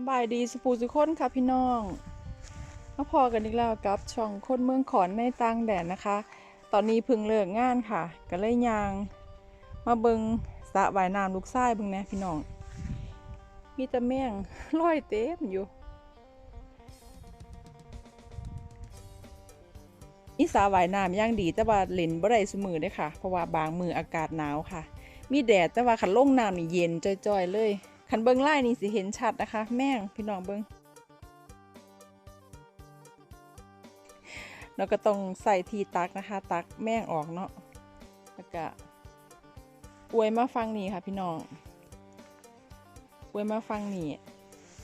ำบายดีสุภูสุคนค่ะพี่น้องมาพอกันอีกแล้วกับช่องคนเมืองขอนในต่างแดนนะคะ ตอนนี้พึ่งเลิกงานค่ะก็เลยยาง มาเบิงสระว่ายน้ำลูกทรายเบิงแนะพี่น้อง มีแต่แม่งลอยเต็มอยู่อีสาว่ายน้ำย่างดีแต่ว่าเล่นบ่ได้สมือเด้ค่ะ เพราะว่าบางมืออากาศหนาวค่ะ มีแดดแต่ว่าขันลงน้ำนี่เย็นจ่อยๆเลย ขันเบิ้งไล่นี่สิเห็นชัดนะคะ แม่งพี่น้องเบิ้งแล้วก็ต้องใส่ทีตักนะคะ ตักแม่งออกเนาะแล้วก็อวยมาฟังนี่ค่ะพี่น้องอวยมาฟังนี่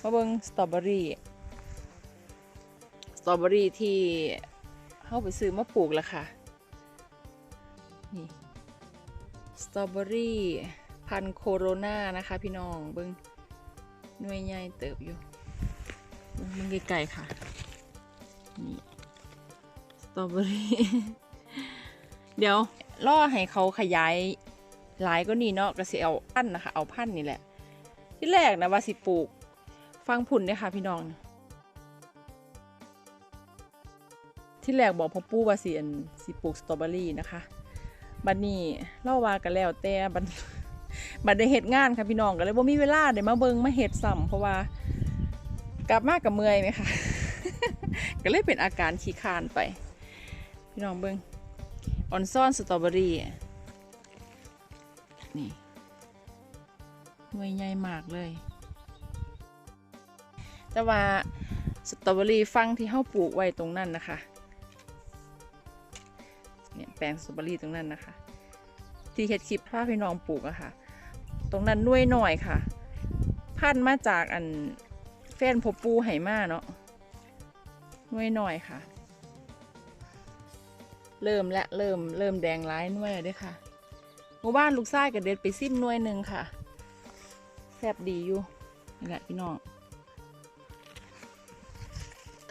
มาเบิ้งสตรอเบอรี่สตรอเบอรี่ที่เข้าไปซื้อมาปลูกแล้วค่ะนี่สตรอเบอรี่ พันธุ์โคโรนานะคะ พี่น้องเบิ้งหน่วยใหญ่เติบอยู่เบิ่งมึงไกลๆค่ะ นี่สตรอเบอรี่เดี๋ยวล่อให้เขาขยายหลายก็นี่เนาะก็สิเอาพันนะคะ เอาพันนี่แหละ ที่แรกนะว่าสิปลูก ฟังผุ่นเนี่ยค่ะ พี่น้อง ที่แรกบอกพ่อปู่ว่าสิอันสิปลูกสตรอเบอรี่นะคะ บัดนี้เล่าว่ากันแล้วแต่บัด บัดได้เฮ็ดงานค่ะพี่น้องก็เลยบ่ามีเวลาได้มาเบิงมาเฮ็ดซ้ำเพราะว่ากลับมากกับเมื่อยไหมคะก็เลยเป็นอาการขี้คานไป พี่น้องเบิงออนซ่อนสตรอเบอรี่นี่หน่วยใหญ่มากเลย แต่ว่าสตรอเบอรี่ฟังที่เฮาปลูกไว้ตรงนั้นนะคะเนี่ยแปลงสตรอเบอรี่ตรงนั้นนะคะ ที่เฮ็ดคลิปพาพี่น้องปลูกอะค่ะ ตรงนั้นน่วยหน่อยค่ะ พันมาจากอันแฟนพอปูไหมาเนาะน่วยหน่อยค่ะ เริ่มและเริ่มเริ่มแดงร้ายน่วยด้วยค่ะหมู่บ้านลูกไส้กับเด็ดไปซิมน่วยหนึ่งค่ะแซบดีอยู่นี่แหละพี่น้อง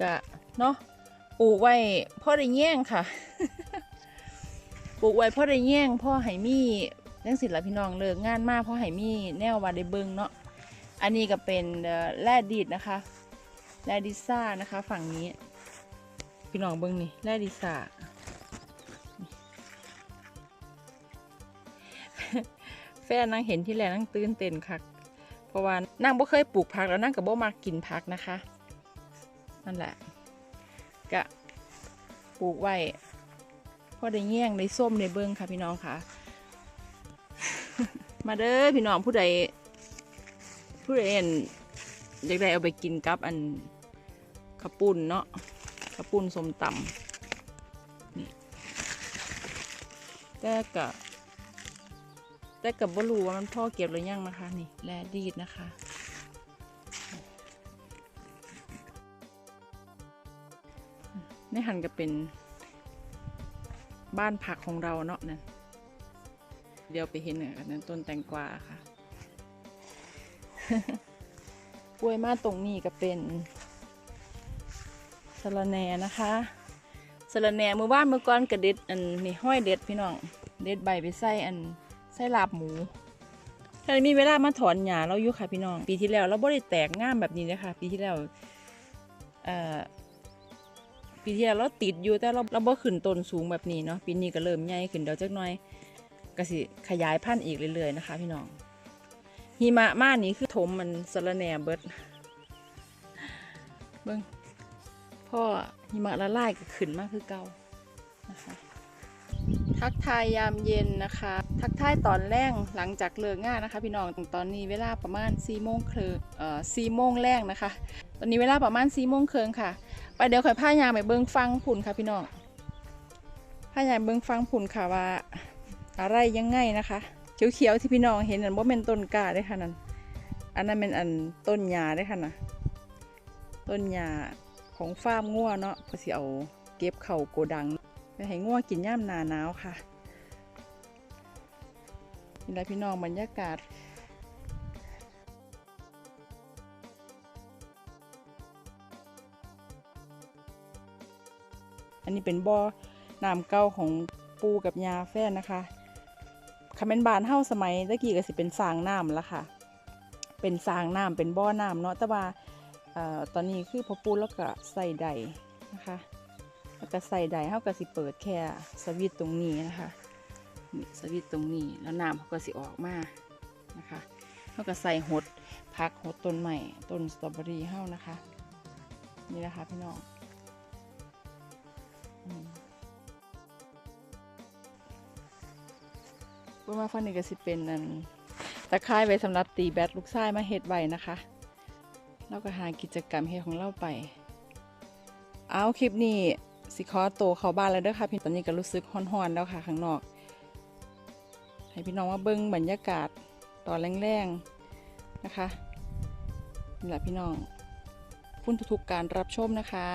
กะเนาะปลูกไว้พ่อได้แย่งค่ะ ปลูกไว้พ่อได้แย่งพ่อไหมี จังสิละพี่น้องเลิกงานมากเพ่อไหมีแนววาได้เบิงเนาะอันนี้ก็เป็นแร่ดีดนะคะแร่ดิซ่านะคะ ฝั่งนี้ พี่น้องเบิงนี่แร่ดิซ่าแฟนนางเห็นที่แรกนางตื่นเต้นคักเพราะว่านางบ่เคยปลูกผักแล้วนางก็บ่มากินผักนะคะนั่นแหละก็ปลูกไว้พอได้แย่งได้ส้มได้เบิ้งค่ะพี่น้องค่ะ มาเด้อพี่น้องผู้ใดผู้ใดเห็นอยากได้เอาไปกินกับอันข้าวปุ้นเนาะข้าวปุ้นสมตำนี่แต่กะแต่กับบรูว่ามันพ่อเก็บหรือยังนะคะนี่แลดีดนะคะในหันก็เป็นบ้านผักของเราเนาะนั่น เดี๋ยวไปเห็นเนี่ยอันนั้นต้นแตงกวาค่ะ กล้วยมาตรงนี้ก็เป็นสะระแหน่นะคะสะระแหน่เมื่อว่านเมื่อก่อนกระเด็ดอันนี่ห้อยเด็ดพี่น้อง เด็ดใบไปใส่อันใส่ลาบหมูถ้ามีเวลามาถอนหญ้าเราอยู่ค่ะพี่น้อง ปีที่แล้วเราบ่ได้แตกง่ามแบบนี้เลยค่ะปีที่แล้วเอ่อปีที่แล้วเราติดอยู่แต่เราเราบ่ขึ้นต้นสูงแบบนี้เนาะปีนี้ก็เริ่มใหญ่ขึ้นเดี๋ยวจักหน่อย ก็สิขยายพันธุ์อีกเรื่อยๆนะคะ พี่น้องหิมะมานี่คือถมมันสระแหน่เบิดเบิ่งพ่อหิมะละลายก็ขึ้นมากคือเก่านะคะทักทายยามเย็นนะคะ ทักทายตอนแรงหลังจากเลิกงานนะคะ พี่น้องตอนนี้เวลาประมาณ4โมงครึ่งเอ่อ4โมงแรงนะคะ ตอนนี้เวลาประมาณ4โมงครึ่งค่ะ ไปเดี๋ยวข่อยพายางไปเบิ้งฟังผุนค่ะพี่น้องพายางเบิ้งฟังผุนค่ะว่า อะไรยังไงนะคะ เขียวๆที่พี่น้องเห็นนั่นว่าเป็นต้นกาได้ค่ะนั่นอันนั้นเป็นอันต้นหญ้าได้ค่ะนะต้นหญ้าของฟาร์มงัวเนาะเพอสิเอาเก็บเข่าโกดังไปให้งัวกินย่ามนาหนาวค่ะนี่แหละพี่น้องบรรยากาศอันนี้เป็นบ่อน้ำเก่าของปูกับยาแฟนนะคะ คำเป็นบานเฮ้าสมัยตะกี้ก็สิเป็นสร้างน้ำละค่ะ เป็นสร้างน้ำเป็นบ่อน้ำเนาะแต่ว่าตอนนี้คือพอปูแล้วก็ใส่ใดนะคะแล้วก็ใส่ใดเฮาก็สิเปิดแค่สวิตตรงนี้นะคะนี่สวิตตรงนี้แล้วน้ำเขาก็สิออกมานะคะเฮาก็ใส่หดพักหดต้นใหม่ต้นสตรอเบอรี่เฮานะคะ นี่นะคะพี่น้อง อืมเพื่อว่าฟันนี่ก็สิเป็นนั่นตะไคร้ไว้สำหรับตีแบตลูกไส้มาเฮ็ดไว้นะคะเราก็หากิจกรรมเฮ็ดของเราไป เอาคลิปนี้สิขอโตเข้าบ้านแล้วเด้อค่ะพี่ตอนนี้ก็รู้สึกฮ้อนๆแล้วค่ะข้างนอก ให้พี่น้องมาเบิ่งบรรยากาศตอนแรงๆนะคะนี่แหละพี่น้องคุณทุกๆการรับชมนะคะ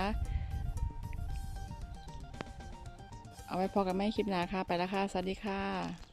เอาไว้พอกันไม่คลิปหน้าค่ะ ไปแล้วค่ะ สวัสดีค่ะ